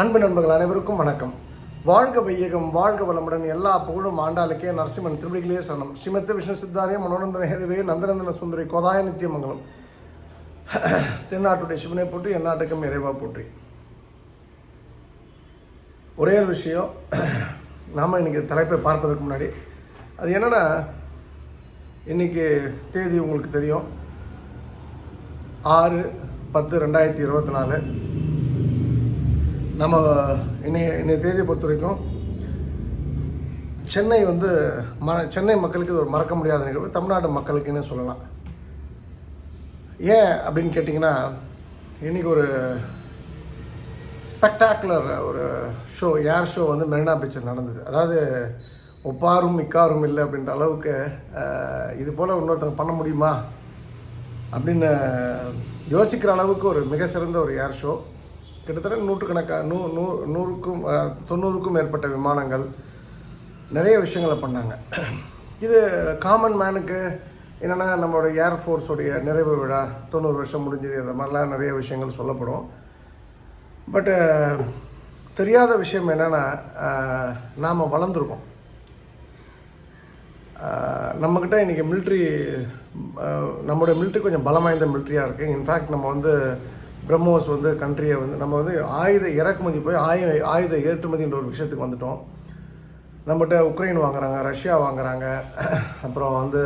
அன்பு நண்பர்கள் அனைவருக்கும் வணக்கம். வாழ்க வையகம் வாழ்க வளமுடன் எல்லா புகழும் ஆண்டாளுக்கே நரசிம்மன் திருப்பதிகளே சரணம். ஸ்ரீமத்த விஷ்ணு சித்தாரிய மனோனந்த ஹேதுவே நந்தநந்தன சுந்தரி கோதாய நித்தியமங்கலம் தென்னாட்டுடைய சிவனை போற்றி எந்நாட்டுக்கும் இறைவா போற்றி. ஒரே ஒரு விஷயம் நாம் இன்னைக்கு தலைப்பை பார்ப்பதற்கு முன்னாடி அது என்னென்னா இன்றைக்கி தேதி உங்களுக்கு தெரியும். ஆறு பத்து ரெண்டாயிரத்தி இருபத்தி நாலு. நம்ம இன்னைய இன்னைய தேதியை பொறுத்த வரைக்கும் சென்னை வந்து ம சென்னை மக்களுக்கு ஒரு மறக்க முடியாத நிகழ்வு. தமிழ்நாடு மக்களுக்குன்னு சொல்லலாம். ஏன் அப்படின்னு கேட்டிங்கன்னா இன்றைக்கி ஒரு ஸ்பெக்டாக்குலர் ஒரு ஷோ ஏர் ஷோ வந்து மெரினா பீச்சில் நடந்தது. அதாவது ஒப்பாரும் மிக்காரும் இல்லை அப்படின்ற அளவுக்கு இது போல் இன்னொருத்தங்க பண்ண முடியுமா அப்படின்னு யோசிக்கிற அளவுக்கு ஒரு மிக சிறந்த ஒரு ஏர் ஷோ கிட்டத்தட்ட நூற்றுக்கணக்கான நூ நூ நூறுக்கும் தொண்ணூறுக்கும் மேற்பட்ட விமானங்கள் நிறைய விஷயங்களை பண்ணாங்க. இது காமன் மேனுக்கு என்னென்னா நம்மளோட ஏர்ஃபோர்ஸோடைய நிறைவு விழா தொண்ணூறு வருஷம் முடிஞ்சது அந்த மாதிரிலாம் நிறைய விஷயங்கள் சொல்லப்படும். பட்டு தெரியாத விஷயம் என்னென்னா நாம் வளர்ந்துருக்கோம். நம்மக்கிட்ட இன்றைக்கி மில்ட்ரி நம்மளுடைய மில்ட்ரி கொஞ்சம் பலம் வாய்ந்த மில்ட்ரியாக இருக்குது இன்ஃபேக்ட் நம்ம வந்து பிரம்மோஸ் வந்து கண்ட்ரியை வந்து நம்ம வந்து ஆயுத இறக்குமதி போய் ஆயு ஆயுத ஏற்றுமதின்ற ஒரு விஷயத்துக்கு வந்துட்டோம். நம்மகிட்ட உக்ரைன் வாங்குறாங்க ரஷ்யா வாங்குறாங்க. அப்புறம் வந்து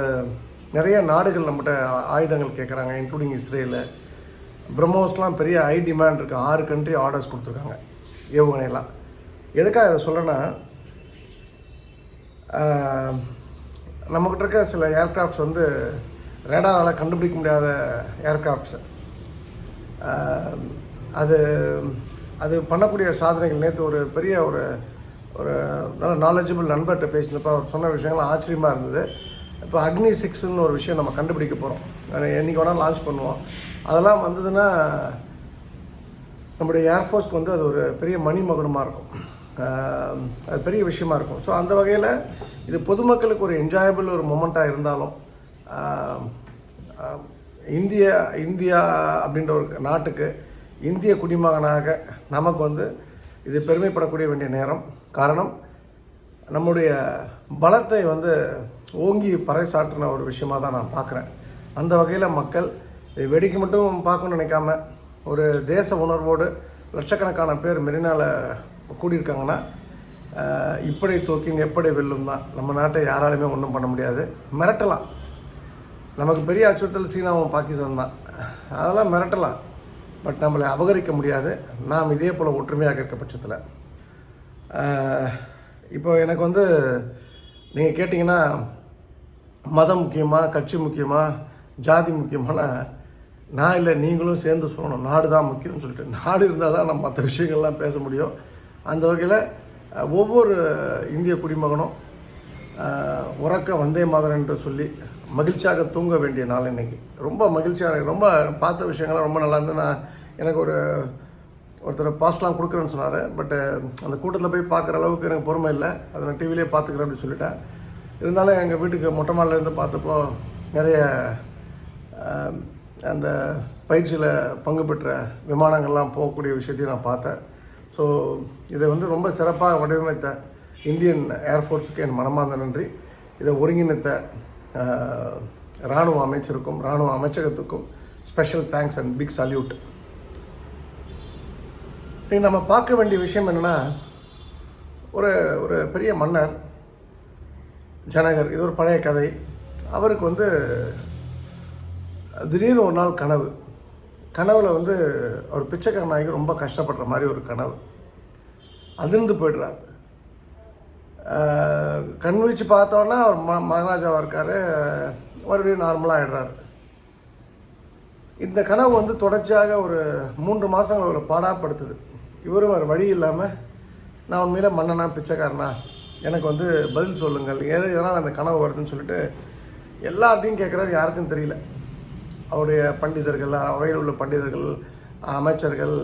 நிறைய நாடுகள் நம்மகிட்ட ஆயுதங்கள் கேட்குறாங்க இன்க்ளூடிங் இஸ்ரேலு பிரம்மோஸ்லாம் பெரிய ஹை டிமாண்ட் இருக்குது ஆறு கண்ட்ரி ஆர்டர்ஸ் கொடுத்துருக்காங்க ஏவுகணையெல்லாம். எதுக்காக இதை சொல்கிறேன்னா நம்மக்கிட்ட இருக்க சில ஏர்க்ராஃப்ட்ஸ் வந்து ரேடாரால் கண்டுபிடிக்க முடியாத ஏர்க்ராஃப்ட்ஸு அது அது பண்ணக்கூடிய சாதனைகள் நேற்று ஒரு பெரிய ஒரு ஒரு நல்ல நாலேஜபிள் நண்பர்கிட்ட பேசினப்போ அவர் சொன்ன விஷயங்கள் ஆச்சரியமாக இருந்தது. இப்போ அக்னி சிக்ஸ்னு ஒரு விஷயம் நம்ம கண்டுபிடிக்க போகிறோம் என்றைக்கு வேணால் லான்ச் பண்ணுவோம். அதெல்லாம் வந்ததுன்னா நம்முடைய ஏர்ஃபோர்ஸ்க்கு வந்து அது ஒரு பெரிய மணிமகுடமாக இருக்கும். அது பெரிய விஷயமா இருக்கும். ஸோ அந்த வகையில் இது பொதுமக்களுக்கு ஒரு என்ஜாயபிள் ஒரு மொமெண்ட்டாக இருந்தாலும் இந்திய இந்தியா அப்படின்ற ஒரு நாட்டுக்கு இந்திய குடிமகனாக நமக்கு வந்து இது பெருமைப்படக்கூடிய வேண்டிய நேரம். காரணம் நம்முடைய பலத்தை வந்து ஓங்கி பறைசாற்றின ஒரு விஷயமாக தான் நான் பார்க்குறேன். அந்த வகையில் மக்கள் வெடிக்கு மட்டும் பார்க்கணும்னு நினைக்காம ஒரு தேச உணர்வோடு லட்சக்கணக்கான பேர் மெரினாவில் கூடியிருக்காங்கன்னா இப்படி தூக்கிங்க எப்படி வெல்லும் தான். நம்ம நாட்டை யாராலுமே ஒன்றும் பண்ண முடியாது. மிரட்டலாம். நமக்கு பெரிய அச்சுறுத்தல் சீனாவும் பாகிஸ்தான் தான். அதெல்லாம் மிரட்டலாம். பட் நம்மளை அபகரிக்க முடியாது. நாம் இதே போல் ஒற்றுமையாக இருக்க பட்சத்தில். இப்போ எனக்கு வந்து நீங்கள் கேட்டிங்கன்னா மதம் முக்கியமா கட்சி முக்கியமா ஜாதி முக்கியமான நான் இல்லை நீங்களும் சேர்ந்து சொல்லணும். நாடு தான் முக்கியம்னு சொல்லிட்டு நாடு இருந்தால் தான் நம்ம மற்ற விஷயங்கள்லாம் பேச முடியும். அந்த வகையில் ஒவ்வொரு இந்திய குடிமகனும் உறக்க வந்தே மாதரன் என்று சொல்லி மகிழ்ச்சியாக தூங்க வேண்டிய நாள் இன்னைக்கு. ரொம்ப மகிழ்ச்சியாக ரொம்ப பார்த்த விஷயங்கள்லாம் ரொம்ப நல்லா இருந்து நான் எனக்கு ஒரு ஒருத்தர் பாஸ்லாம் கொடுக்குறேன்னு சொன்னார். பட்டு அந்த கூட்டத்தில் போய் பார்க்குற அளவுக்கு எனக்கு பொறுமை இல்லை. அதை நான் டிவிலே பார்த்துக்கிறேன் அப்படின்னு சொல்லிட்டேன். இருந்தாலும் எங்கள் வீட்டுக்கு மொட்டை மாடில பார்த்தப்போ நிறைய அந்த பயிற்சியில் பங்கு பெற்ற விமானங்கள்லாம் போகக்கூடிய விஷயத்தையும் நான் பார்த்தேன். ஸோ இதை வந்து ரொம்ப சிறப்பாக வடிவமைத்த இந்தியன் ஏர்ஃபோர்ஸுக்கு என் மனமார்ந்த நன்றி. இதை ஒருங்கிணைத்த இராணுவ அமைச்சருக்கும் இராணுவ அமைச்சகத்துக்கும் special thanks and big salute இன்றைக்கி நம்ம பார்க்க வேண்டிய விஷயம் என்னென்னா ஒரு ஒரு பெரிய மன்னர் ஜனகர் இது ஒரு பழைய கதை. அவருக்கு வந்து திடீர்னு ஒரு நாள் கனவு. கனவில் வந்து அவர் பிச்சைக்காரனாகி ரொம்ப கஷ்டப்படுற மாதிரி ஒரு கனவு. அதிர்ந்து போயிடுறார். கண் விழிச்சு பார்த்தோன்னா அவர் ம மகாராஜாவாக இருக்கார். மறுபடியும் நார்மலாக ஆகிடுறாரு இந்த கனவு வந்து தொடர்ச்சியாக ஒரு மூன்று மாதங்கள் ஒரு பாடாப்படுத்துது. இவரும் வேறு வழி இல்லாமல் நான் உண்மையில மன்னனா பிச்சைக்காரனா? எனக்கு வந்து பதில் சொல்லுங்கள். ஏன் எதனால் அந்த கனவு வருதுன்னு சொல்லிட்டு எல்லாத்தையும் கேட்குறாரு யாருக்கும் தெரியல. அவருடைய பண்டிதர்கள் அவையில் உள்ள பண்டிதர்கள் அமைச்சர்கள்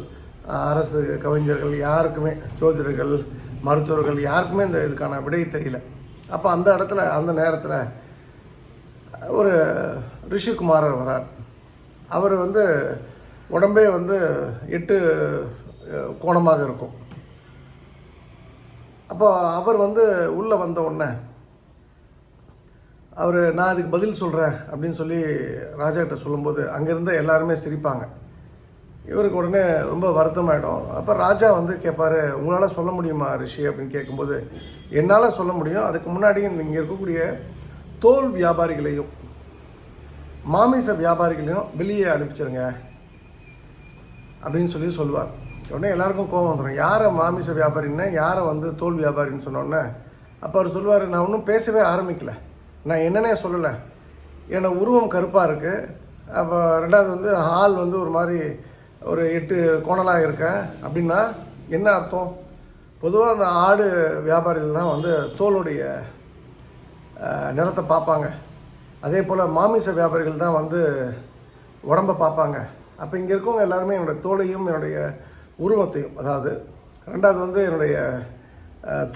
அரசு கவிஞர்கள் யாருக்குமே ஜோதிடர்கள் மருத்துவர்கள் யாருக்குமே இந்த இதுக்கான விடை தெரியல. அப்போ அந்த இடத்துல அந்த நேரத்தில் ஒரு ரிஷிகுமாரர் வரார். அவர் வந்து உடம்பே வந்து எட்டு கோணமாக இருக்கும். அப்போ அவர் வந்து உள்ளே வந்த உடனே அவர் நான் அதுக்கு பதில் சொல்கிறேன் அப்படின்னு சொல்லி ராஜா கிட்ட சொல்லும்போது அங்கேருந்து எல்லாருமே சிரிப்பாங்க. இவருக்கு உடனே ரொம்ப வருத்தமாயிடும். அப்போ ராஜா வந்து கேட்பாரு உங்களால் சொல்ல முடியுமா ரிஷி? அப்படின்னு கேட்கும்போது என்னால் சொல்ல முடியும். அதுக்கு முன்னாடி இங்கே இருக்கக்கூடிய தோல் வியாபாரிகளையும் மாமிச வியாபாரிகளையும் வெளியே அனுப்பிச்சிருங்க. அப்படின்னு சொல்லி சொல்லுவார். உடனே எல்லாருக்கும் கோபம் வந்துடும் யாரை மாமிச வியாபாரின்னா யாரை வந்து தோல் வியாபாரின்னு சொன்னோன்னே? அப்போ அவர் சொல்லுவார் நான் ஒன்றும் பேசவே ஆரம்பிக்கல. நான் என்னன்னே சொல்லலை. என்னை உருவம் கருப்பாக இருக்குது அப்போ ரெண்டாவது வந்து ஹால் வந்து ஒரு மாதிரி ஒரு எட்டு கோணலாக இருக்கேன் அப்படின்னா என்ன அர்த்தம்? பொதுவாக அந்த ஆடு வியாபாரிகள் தான் வந்து தோலுடைய நிறத்தை பார்ப்பாங்க. அதே போல் மாமிச வியாபாரிகள் தான் வந்து உடம்பை பார்ப்பாங்க. அப்போ இங்கே இருக்கவங்க எல்லாருமே என்னுடைய தோலையும் என்னுடைய உருவத்தையும் அதாவது ரெண்டாவது வந்து என்னுடைய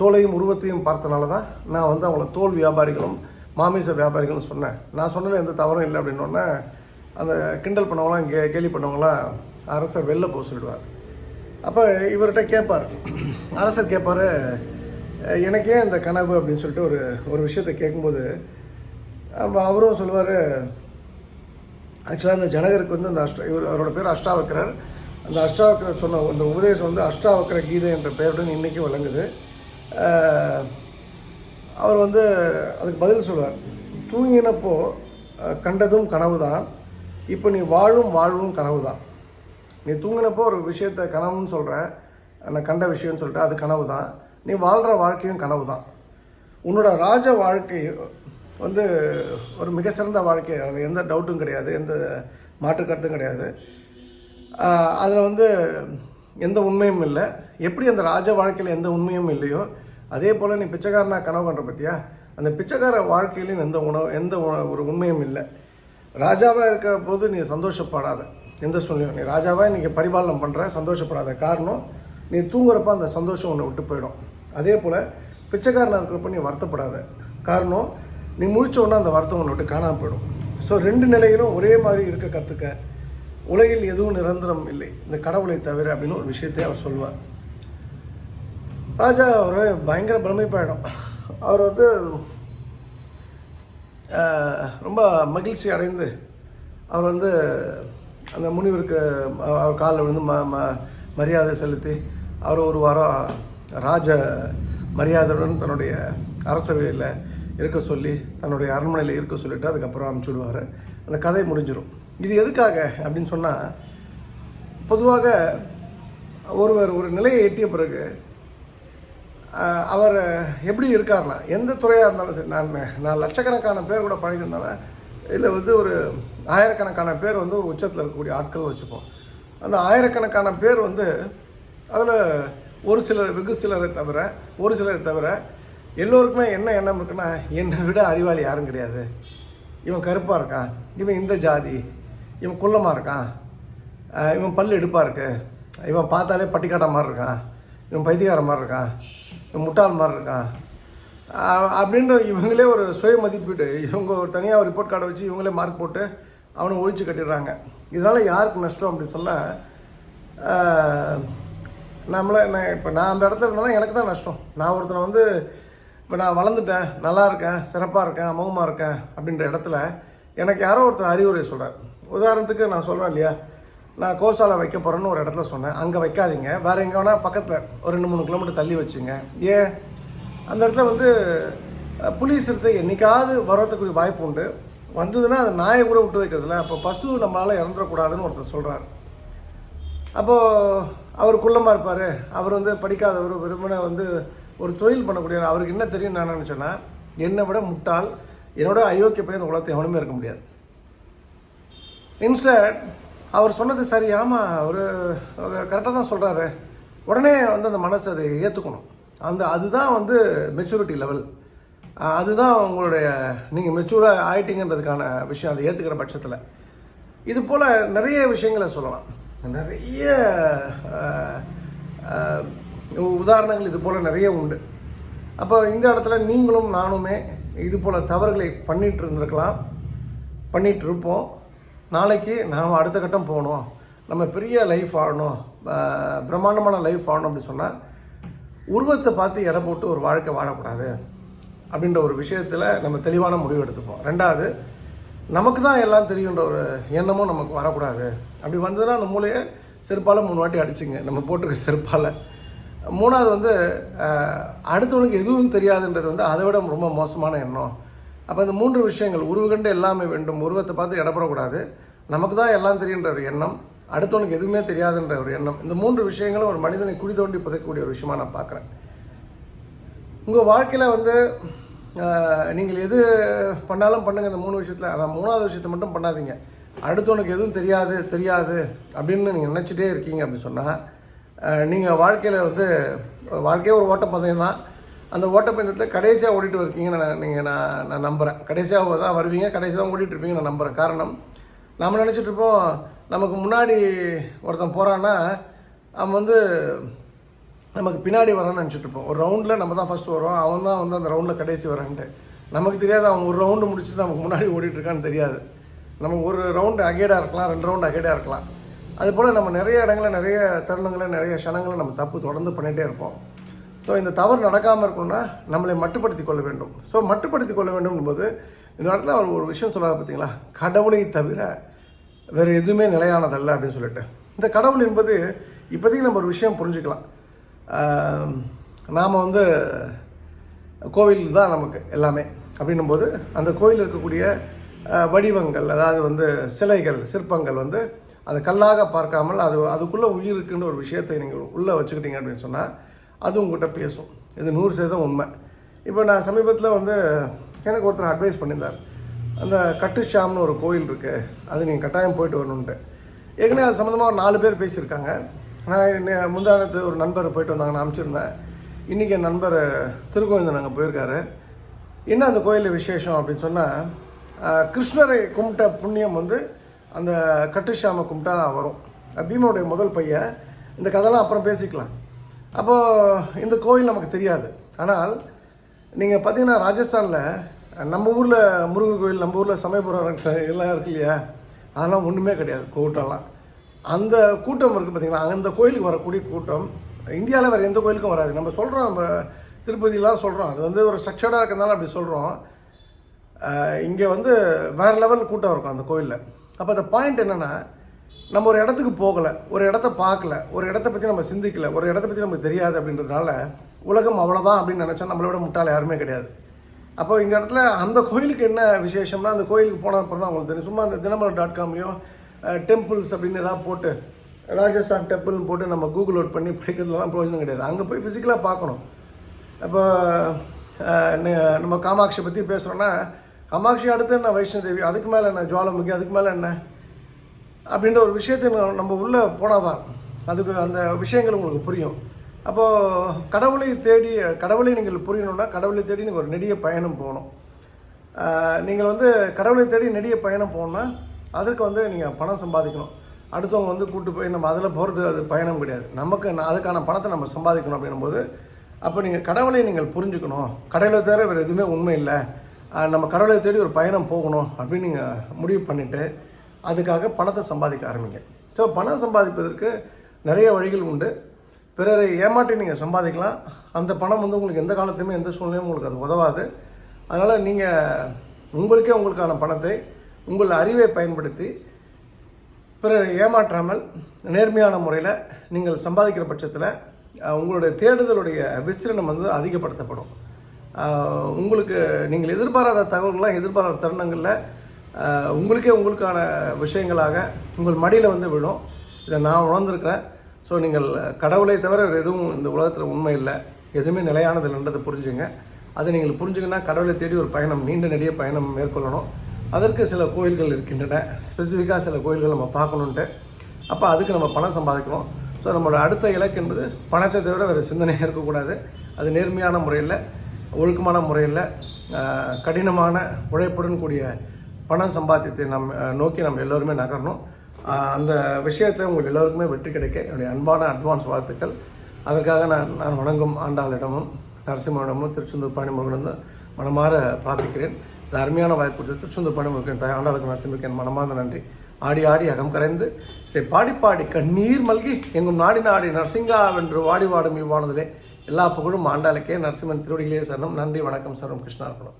தோலையும் உருவத்தையும் பார்த்தனால தான் நான் வந்து அவங்கள தோல் வியாபாரிகளும் மாமிச வியாபாரிகளும் சொன்னேன். நான் சொன்னதில் எந்த தவறும் இல்லை அப்படின்னோடனே அந்த கிண்டல் பண்ணவங்களாம் கே கேலி பண்ணவங்களாம் அரசர் வெளில போக சொல்லிடுவார். அப்போ இவர்கிட்ட கேட்பார். அரசர் கேட்பார் எனக்கே அந்த இந்த கனவு? அப்படின்னு சொல்லிட்டு ஒரு ஒரு விஷயத்தை கேட்கும்போது அவரும் சொல்லுவார் ஆக்சுவலாக அந்த ஜனகருக்கு வந்து அந்த அஷ்ட இவர் அவரோட பேர் அஷ்டாவக்கரர். அந்த அஷ்டாவக்கரர் சொன்ன அந்த உபதேசம் வந்து அஷ்டாவக்கர கீதை என்ற பெயருடன் இன்றைக்கும் விளங்குது. அவர் வந்து அதுக்கு பதில் சொல்லுவார் தூங்கினப்போ கண்டதும் கனவு தான் இப்போ நீ வாழும் வாழ்வும் கனவு தான் நீ தூங்கினப்போ ஒரு விஷயத்த கனவுன்னு சொல்கிற நான் கண்ட விஷயம்னு சொல்லிட்டு அது கனவு தான் நீ வாழ்கிற வாழ்க்கையும் கனவு தான் உன்னோட ராஜ வாழ்க்கை வந்து ஒரு மிக சிறந்த வாழ்க்கை. அதில் எந்த டவுட்டும் கிடையாது எந்த மாற்று கருத்தும் கிடையாது. அதில் வந்து எந்த உண்மையும் இல்லை. எப்படி அந்த ராஜ வாழ்க்கையில் எந்த உண்மையும் இல்லையோ அதே போல் நீ பிச்சைக்காரனா கனவு பண்ணுற பற்றியா அந்த பிச்சைக்கார வாழ்க்கையிலையும் எந்த உணவு எந்த ஒரு உண்மையும் இல்லை. ராஜாவாக இருக்கிற போது நீ சந்தோஷப்படாத. எந்த சூழ்நிலையும் நீ ராஜாவாக இன்றைக்கி பரிபாலனம் பண்ணுற சந்தோஷப்படாத காரணம் நீ தூங்குறப்ப அந்த சந்தோஷம் உன்னை விட்டு போயிடும். அதே போல் பிச்சைக்காரனாக இருக்கிறப்ப நீ வருத்தப்படாத. காரணம் நீ முழிச்ச உடனே அந்த வருத்தம் உன்னை விட்டு காணாமல் போயிடும். ஸோ ரெண்டு நிலையிலும் ஒரே மாதிரி இருக்க கற்றுக்க உலகில் எதுவும் நிரந்தரம் இல்லை. இந்த கடவுளை தவிர அப்படின்னு ஒரு விஷயத்தை அவர் சொல்லுவார் ராஜா ஒரு பயங்கர பிரமிப்பாயிடும். அவர் வந்து ரொம்ப மகிழ்ச்சி அடைந்து அவர் வந்து அந்த முனிவருக்கு அவர் காலில் விழுந்து ம ம மரியாதை செலுத்தி அவர் ஒரு வாரம் ராஜ மரியாதையுடன் தன்னுடைய அரசவையில் இருக்க சொல்லி தன்னுடைய அரண்மனையில் இருக்க சொல்லிட்டு அதுக்கப்புறம் அனுப்பிச்சி விடுவார் அந்த கதை முடிஞ்சிடும் இது எதுக்காக அப்படின்னு சொன்னால் பொதுவாக ஒருவர் ஒரு நிலையை எட்டிய பிறகு அவர் எப்படி இருக்காருனா எந்த துறையாக இருந்தாலும் சரி நான் நான் லட்சக்கணக்கான பேர் கூட பழகிருந்தாலும் இதில் வந்து ஒரு ஆயிரக்கணக்கான பேர் வந்து ஒரு உச்சத்தில் இருக்கக்கூடிய ஆட்கள் வச்சுப்போம். அந்த ஆயிரக்கணக்கான பேர் வந்து அதில் ஒரு சிலர் வெகு சிலரை தவிர ஒரு சிலரை தவிர எல்லோருக்குமே என்ன எண்ணம் இருக்குன்னா என்னை விட அறிவாளி யாரும் கிடையாது. இவன் கருப்பாக இருக்கான். இவன் இந்த ஜாதி. இவன் குள்ளமாக இருக்கான். இவன் பல்லு எடுப்பாக இருக்கு. இவன் பார்த்தாலே பட்டிக்காட்ட மாதிரி இருக்கான். இவன் பைத்தியக்கார மாதிரி இருக்கான். இவன் முட்டாள் மாதிரி இருக்கான். அப்படின்ற இவங்களே ஒரு சுய மதிப்பீடு இவங்க ஒரு தனியாக ரிப்போர்ட் கார்டை வச்சு இவங்களே மார்க் போட்டு அவனை ஒழிச்சு கட்டிடுறாங்க. இதனால் யாருக்கு நஷ்டம் அப்படி சொல்ல நம்மளை நான் இப்போ நான் அந்த இடத்துல இருந்தாலும் எனக்கு தான் நஷ்டம். நான் ஒருத்தனை வந்து இப்போ நான் வளர்ந்துட்டேன் நல்லா இருக்கேன் சிறப்பாக இருக்கேன் அமோகமாக இருக்கேன் அப்படின்ற இடத்துல எனக்கு யாரோ ஒருத்தர் அறிவுரை சொல்கிறார் உதாரணத்துக்கு நான் சொல்கிறேன் இல்லையா? நான் கோசாலை வைக்க போகிறேன்னு ஒரு இடத்துல சொன்னேன். அங்கே வைக்காதீங்க. வேறு எங்கே வேணால் பக்கத்தில் ஒரு ரெண்டு மூணு கிலோமீட்டர் தள்ளி வச்சுங்க. ஏன்? அந்த இடத்துல வந்து புலி சிறுத்தை என்றைக்காவது வரத்துக்குரிய வாய்ப்பு உண்டு. வந்ததுன்னா அது நாயை கூட விட்டு வைக்கிறதுல அப்போ பசு நம்மளால் இறந்துடக்கூடாதுன்னு ஒருத்தர் சொல்கிறார் அப்போது அவர் குள்ளமாக இருப்பார். அவர் வந்து படிக்காதவர் விரும்பின வந்து ஒரு தொழில் பண்ணக்கூடிய அவருக்கு என்ன தெரியும் நான் நினச்சேன்னா என்னை விட முட்டாள் என்னோட அயோக்கிய பையன் இந்த உலகத்தை எவனுமே இருக்க முடியாது. இன்ஸ்டட் அவர் சொன்னது சரி. ஆமாம் அவர் கரெக்டாக தான் சொல்கிறாரு உடனே வந்து அந்த மனசு அதை ஏற்றுக்கணும் அந்த அதுதான் வந்து மெச்சூரிட்டி லெவல் அதுதான் உங்களுடைய நீங்கள் மெச்சூராக ஆயிட்டீங்கன்றதுக்கான விஷயம். அதை ஏற்றுக்கிற பட்சத்தில். இது போல் நிறைய விஷயங்களை சொல்லலாம். நிறைய உதாரணங்கள் இது போல் நிறைய உண்டு. அப்போ இந்த இடத்துல நீங்களும் நானுமே இது போல் தவறுகளை பண்ணிட்டு இருந்திருக்கலாம். பண்ணிகிட்டு இருப்போம். நாளைக்கு நாம் அடுத்த கட்டம் போகணும். நம்ம பெரிய லைஃப் ஆடணும். பிரம்மாண்டமான லைஃப் ஆடணும் அப்படின்னு சொன்னால் உருவத்தை பார்த்து எடை போட்டு ஒரு வாழ்க்கை வாழக்கூடாது அப்படின்ற ஒரு விஷயத்தில் நம்ம தெளிவான முடிவு எடுத்துப்போம். ரெண்டாவது நமக்கு தான் எல்லாம் தெரியுன்ற ஒரு எண்ணமும் நமக்கு வரக்கூடாது. அப்படி வந்ததுன்னா அந்த மூளையை செருப்பால் மூணு வாட்டி அடிச்சுங்க. நம்ம போட்டிருக்க செருப்பால். மூணாவது வந்து அடுத்தவனுக்கு எதுவும் தெரியாதுன்றது வந்து அதை விட ரொம்ப மோசமான எண்ணம். அப்போ இந்த மூன்று விஷயங்கள் உருவகண்டு எல்லாமே வேண்டும். உருவத்தை பார்த்து இடப்படக்கூடாது நமக்கு தான் எல்லாம் தெரியுன்ற ஒரு எண்ணம். அடுத்தவனுக்கு எதுவுமே தெரியாதுன்ற ஒரு எண்ணம். இந்த மூன்று விஷயங்களும் ஒரு மனிதனை குழி தோண்டி புதைக்கக்கூடிய ஒரு விஷயமா நான் பார்க்குறேன். உங்கள் வாழ்க்கையில் வந்து நீங்கள் எது பண்ணாலும் பண்ணுங்கள் இந்த மூணு விஷயத்தில். அதான் மூணாவது விஷயத்தை மட்டும் பண்ணாதீங்க. அடுத்தவனுக்கு எதுவும் தெரியாது தெரியாது அப்படின்னு நீங்கள் நினச்சிட்டே இருக்கீங்க அப்படின்னு சொன்னால் நீங்கள் வாழ்க்கையில் வந்து வாழ்க்கையே ஒரு ஓட்டப்பந்தயம் தான். அந்த ஓட்டப்பந்தயத்தில் கடைசியாக ஓடிட்டு இருக்கீங்கன்னு நான் நீங்கள் நான் நான் நம்புகிறேன் கடைசியாக தான் வருவீங்க கடைசியாக தான் ஓடிட்டு இருப்பீங்கன்னு நான் நம்புகிறேன் காரணம் நம்ம நினச்சிட்ருப்போம் நமக்கு முன்னாடி ஒருத்தன் போகிறான்னா அவன் வந்து நமக்கு பின்னாடி வரான்னு நினச்சிட்ருப்போம் ஒரு ரவுண்டில் நம்ம தான் ஃபஸ்ட்டு வரோம் அவன் தான் வந்து அந்த ரவுண்டில் கடைசி வரான்ட்டு. நமக்கு தெரியாது அவன் ஒரு ரவுண்டு முடிச்சுட்டு நமக்கு முன்னாடி ஓடிட்டுருக்கான்னு தெரியாது. நம்ம ஒரு ரவுண்டு அகேடாக இருக்கலாம் ரெண்டு ரவுண்டு அகேடாக இருக்கலாம். அது போல் நம்ம நிறைய இடங்களில் நிறைய தருணங்களை நிறைய க்ஷணங்களை நம்ம தப்பு தொடர்ந்து பண்ணிகிட்டே இருப்போம். ஸோ இந்த தவறு நடக்காமல் இருக்கணும்னா நம்மளை மட்டுப்படுத்தி கொள்ள வேண்டும். ஸோ மட்டுப்படுத்தி கொள்ள வேண்டும் போது இந்த இடத்துல அவர் ஒரு விஷயம் சொல்லுவாங்க பார்த்தீங்களா கடவுளை தவிர வேறு எதுவுமே நிலையானதல்ல அப்படின்னு சொல்லிட்டு. இந்த கடவுள் என்பது இப்போதைக்கு நம்ம ஒரு விஷயம் புரிஞ்சுக்கலாம். நாம் வந்து கோவில் தான் நமக்கு எல்லாமே அப்படின்னும் போது அந்த கோயில் இருக்கக்கூடிய வடிவங்கள் அதாவது வந்து சிலைகள் சிற்பங்கள் வந்து அது கல்லாக பார்க்காமல் அது அதுக்குள்ளே உயிர் இருக்குன்ற ஒரு விஷயத்தை நீங்கள் உள்ளே வச்சுக்கிட்டீங்க அப்படின்னு சொன்னால் அது உங்ககிட்ட பேசும். இது நூறு சதவீதம் உண்மை. இப்போ நான் சமீபத்தில் வந்து எனக்கு ஒருத்தர் அட்வைஸ் பண்ணியிருந்தார். அந்த கட்டுஷாம்னு ஒரு கோயில் இருக்குது அது நீங்கள் கட்டாயம் போயிட்டு வரணுன்ட்டு ஏற்கனவே அது சம்மந்தமாக ஒரு நாலு பேர் பேசியிருக்காங்க. நான் முந்தானத்து ஒரு நண்பர் போயிட்டு வந்தாங்க நான் அனுப்பிச்சிருந்தேன். இன்றைக்கி என் நண்பர் திருக்கோயில் நாங்கள் போயிருக்காரு. என்ன அந்த கோயிலில் விசேஷம் அப்படின்னு சொன்னால் கிருஷ்ணரை கும்பிட்ட புண்ணியம் வந்து அந்த கட்டுஷாமை கும்பிட்டா வரும். பீமனுடைய முதல் பையன். இந்த கதைலாம் அப்புறம் பேசிக்கலாம். அப்போது இந்த கோயில் நமக்கு தெரியாது. ஆனால் நீங்கள் பார்த்தீங்கன்னா ராஜஸ்தானில் நம்ம ஊரில் முருகன் கோயில் நம்ம ஊரில் சமயபுரம் எல்லாம் இருக்கு இல்லையா? அதெல்லாம் ஒன்றுமே கிடையாது கூட்டம்லாம். அந்த கூட்டம் இருக்குது பார்த்தீங்களா அந்த கோயிலுக்கு வரக்கூடிய கூட்டம் இந்தியாவில் வேறு எந்த கோயிலுக்கும் வராது. நம்ம சொல்கிறோம் நம்ம திருப்பதிலாம் சொல்கிறோம் அது வந்து ஒரு ஸ்ட்ரக்சர்டாக இருக்கிறதுனால அப்படி சொல்கிறோம் இங்கே வந்து வேறு லெவல் கூட்டம் இருக்கும் அந்த கோயிலில். அப்போ அந்த பாயிண்ட் என்னென்னா நம்ம ஒரு இடத்துக்கு போகலை ஒரு இடத்த பார்க்கல ஒரு இடத்த பற்றி நம்ம சிந்திக்கல ஒரு இடத்த பற்றி நமக்கு தெரியாது அப்படின்றதுனால உலகம் அவ்வளோதான் அப்படின்னு நினச்சா நம்மளை விட முட்டாள் யாருமே கிடையாது. அப்போ இந்த இடத்துல அந்த கோயிலுக்கு என்ன விசேஷம்னா அந்த கோயிலுக்கு போன அப்புறம் தான் உங்களுக்கு தெரியும். சும்மா அந்த தினமலர் டாட் காம்லேயும் டெம்பிள்ஸ் அப்படின்னு ஏதாவது போட்டு ராஜஸ்தான் டெம்பிள்னு போட்டு நம்ம கூகுள் அவுட் பண்ணி படிக்கிறதுலாம் பிரயோஜனம் கிடையாது. அங்கே போய் ஃபிசிக்கலாக பார்க்கணும். இப்போ நம்ம காமாட்சி பற்றி பேசுகிறோன்னா காமாட்சி அடுத்து என்ன வைஷ்ணவ தேவி? அதுக்கு மேலே என்ன? ஜுவாலமுகி அதுக்கு மேலே என்ன? அப்படின்ற ஒரு விஷயத்தை நம்ம- நம்ம உள்ளே போனாதான் அதுக்கு அந்த விஷயங்கள் உங்களுக்கு புரியும். அப்போது கடவுளை தேடி கடவுளை நீங்கள் புரியணும்னா கடவுளை தேடி நீங்கள் ஒரு நெடிய பயணம் போகணும். நீங்கள் வந்து கடவுளை தேடி நெடிய பயணம் போகணும்னா அதுக்கு வந்து நீங்கள் பணம் சம்பாதிக்கணும். அடுத்தவங்க வந்து கூட்டு போய் நம்ம அதில் போகிறது அது பயணம் கிடையாது. நமக்கு அதுக்கான பணத்தை நம்ம சம்பாதிக்கணும் அப்படின்னும் போது அப்போ நீங்கள் கடவுளை நீங்கள் புரிஞ்சுக்கணும். கடவுளை தவிர வேறு எதுவுமே உண்மை இல்லை. நம்ம கடவுளை தேடி ஒரு பயணம் போகணும் அப்படின்னு நீங்கள் முடிவு பண்ணிவிட்டு அதுக்காக பணத்தை சம்பாதிக்க ஆரம்பிங்க. ஸோ பணம் சம்பாதிப்பதற்கு நிறைய வழிகள் உண்டு. பிறரை ஏமாற்றி நீங்கள் சம்பாதிக்கலாம். அந்த பணம் வந்து உங்களுக்கு எந்த காலத்துலையுமே எந்த சூழ்நிலையும் உங்களுக்கு அது உதவாது. அதனால் நீங்கள் உங்களுக்கே உங்களுக்கான பணத்தை உங்கள் அறிவை பயன்படுத்தி பிறரை ஏமாற்றாமல் நேர்மையான முறையில் நீங்கள் சம்பாதிக்கிற பட்சத்தில் உங்களுடைய தேடுதலுடைய விசிரணம் வந்து அதிகப்படுத்தப்படும். உங்களுக்கு நீங்கள் எதிர்பாராத தகவல்கள்லாம் எதிர்பாராத தருணங்களில் உங்களுக்கே உங்களுக்கான விஷயங்களாக உங்கள் மடியில் வந்து விழும். இதை நான் உணர்ந்திருக்கிறேன். ஸோ நீங்கள் கடவுளை தவிர வேறு எதுவும் இந்த உலகத்தில் உண்மை இல்லை. எதுவுமே நிலையானது இல்லைன்றதை புரிஞ்சுங்க. அதை நீங்கள் புரிஞ்சுங்கன்னா கடவுளை தேடி ஒரு பயணம் நீண்ட நெடிய பயணம் மேற்கொள்ளணும். அதற்கு சில கோயில்கள் இருக்கின்றன. ஸ்பெசிஃபிக்காக சில கோயில்கள் நம்ம பார்க்கணுன்ட்டு அப்போ அதுக்கு நம்ம பணம் சம்பாதிக்கணும். ஸோ நம்மளோட அடுத்த இலக்கு என்பது பணத்தை தவிர வேறு சிந்தனையாக இருக்கக்கூடாது. அது நேர்மையான முறையில் ஒழுக்கமான முறையில் கடினமான உழைப்புடன் கூடிய பணம் சம்பாத்தியத்தை நம்ம நோக்கி நம்ம எல்லோருமே நகரணும். அந்த விஷயத்தை உங்கள் எல்லோருக்குமே வெற்றி கிடைக்க என்னுடைய அன்பான அட்வான்ஸ் வாழ்த்துக்கள். அதற்காக நான் நான் வணங்கும் ஆண்டாளிடமும் நரசிம்மனிடமும் திருச்செந்தூர் பாணிமுருகனும் மனமாற பிரார்த்திக்கிறேன். இந்த அருமையான வாய்ப்பு கொடுத்து திருச்செந்தூர் பாணிமுருகன் தாய் ஆண்டாளுக்கு நரசிம்மக்கு என் மனமார்ந்த நன்றி. ஆடி ஆடி அகம் கரைந்து சரி பாடி பாடி கண்ணீர் மல்கி எங்கும் நாடி நாடி நரசிங்கா வென்று வாடி வாடும் இவ்வானதிலே. எல்லா புகழும் ஆண்டாளுக்கே நரசிம்மன் திருவடிகளே சரணம். நன்றி வணக்கம் சரணம் கிருஷ்ணார்பணம்.